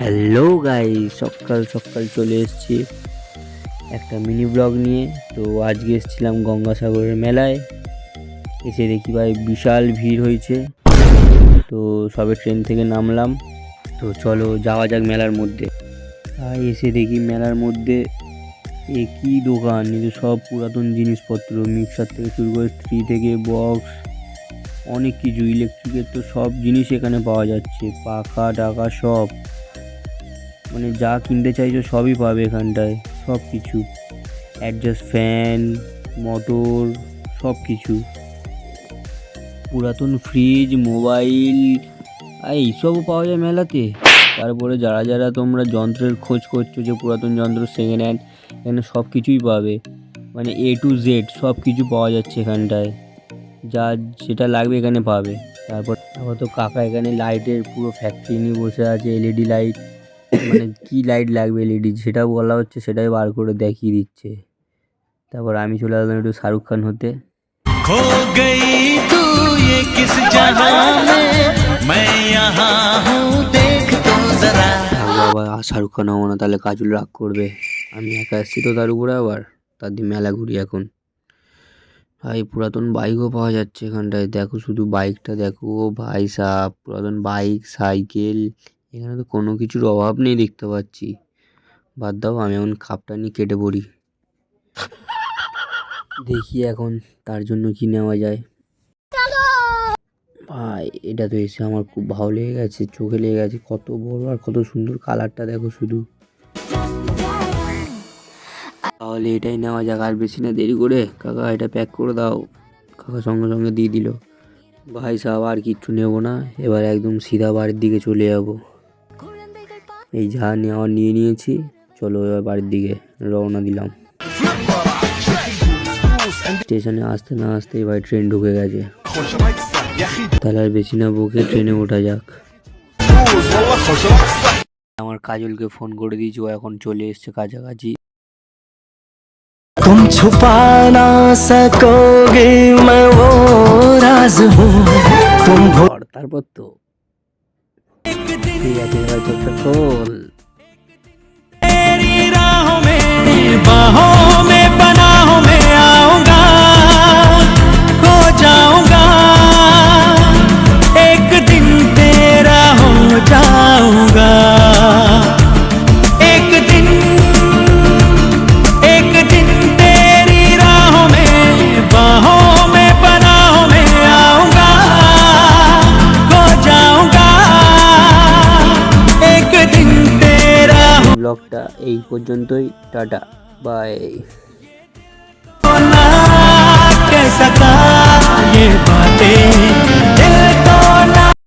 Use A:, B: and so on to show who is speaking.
A: Hello guy সকাল সকাল চলে এসেছি একটা মিনি ব্লগ নিয়ে। তো আজকে এসেছিলাম গঙ্গাসাগরের মেলায়। এসে দেখি ভাই বিশাল ভিড় হয়েছে। তো সবে ট্রেন থেকে নামলাম। তো চলো যাওয়া যাক মেলার মধ্যে। আর এসে দেখি মেলার মধ্যে এ কী দোকান? যে সব পুরাতন জিনিসপত্র, মিক্সার থেকে শুরু করে স্ত্রী থেকে বক্স, অনেক কিছু ইলেকট্রিকের তো সব জিনিস এখানে পাওয়া যাচ্ছে। পাখা টাকা সব। মানে যা কিনতে চাইছো সবই পাবে এখানটায়, সব কিছু। অ্যাডজাস্ট ফ্যান মোটর সব কিছু। পুরাতন ফ্রিজ মোবাইল আর এইসবও পাওয়া যায় মেলাতে। তারপরে যারা যারা তোমরা যন্ত্রের খোঁজ করছ যে পুরাতন যন্ত্র সেকেন্ড হ্যান্ড এখানে সব কিছুই পাবে। মানে এ টু জেড সব কিছু পাওয়া যাচ্ছে এখানটায়। যা যেটা লাগবে এখানে পাবে। তারপর তারপর তো কাকা এখানে লাইটের পুরো ফ্যাক্টরি নিয়ে বসে আছে এলইডি লাইট মানে কি লাইট লাগবে এলইডি যেটা বলা হচ্ছে সেটাই বার করে দেখিয়ে দিচ্ছে তারপর আমি চলে আসলাম একটু শাহরুখ খান হতে
B: खो गई तू ये किस जहां में मैं यहाँ हूँ देख तो जरा
A: থাকবো আবার আর শাহরুখ খান হবো না তাহলে কাজল রাগ করবে আমি একা এসেছি তো তার উপরে আবার তার দিয়ে মেলা ঘুরি এখন ভাই পুরাতন বাইকও পাওয়া যাচ্ছে এখানটায় দেখো শুধু বাইকটা দেখো ভাই সাহ পুরাতন বাইক সাইকেল এখানে তো কোনো কিছুর অভাব নেই দেখতে পাচ্ছি। বাদ দাও, আমি এখন খাপটা নিয়ে কেটে পড়ি। দেখি এখন তার জন্য কি নেওয়া যায়। ভাই, এটা তো এসে আমার খুব ভালো লেগে গেছে, চোখে লেগে গেছে। কত বড় আর কত সুন্দর কালারটা দেখো শুধু। তাহলে এটাই নেওয়া যাক, আর বেশি না দেরি করে। কাকা, এটা প্যাক করে দাও। কাকা সঙ্গে সঙ্গে দিয়ে দিল। ভাই সাহেব আর কিচ্ছু নেব না। এবার একদম সিধা বাড়ির দিকে চলে যাব। এই যা নেওয়া নিয়ে নিয়েছি চলো এবার বাড়ির দিকে রওনা দিলাম স্টেশনে আসতে না আসতে এবার ট্রেন ঢুকে গেছে তাহলে আর বেশি না বকে ট্রেনে ওঠা যাক আমার কাজলকে ফোন করে দিয়েছি ও এখন চলে এসছে কাছাকাছি
B: तुम छुपा ना सकोगे मैं वो राज हूँ तुम
A: আর তারপর তো ঠিক আছে এবার চোখটা খোল ব্লগটা এই পর্যন্তই টাটা বাই।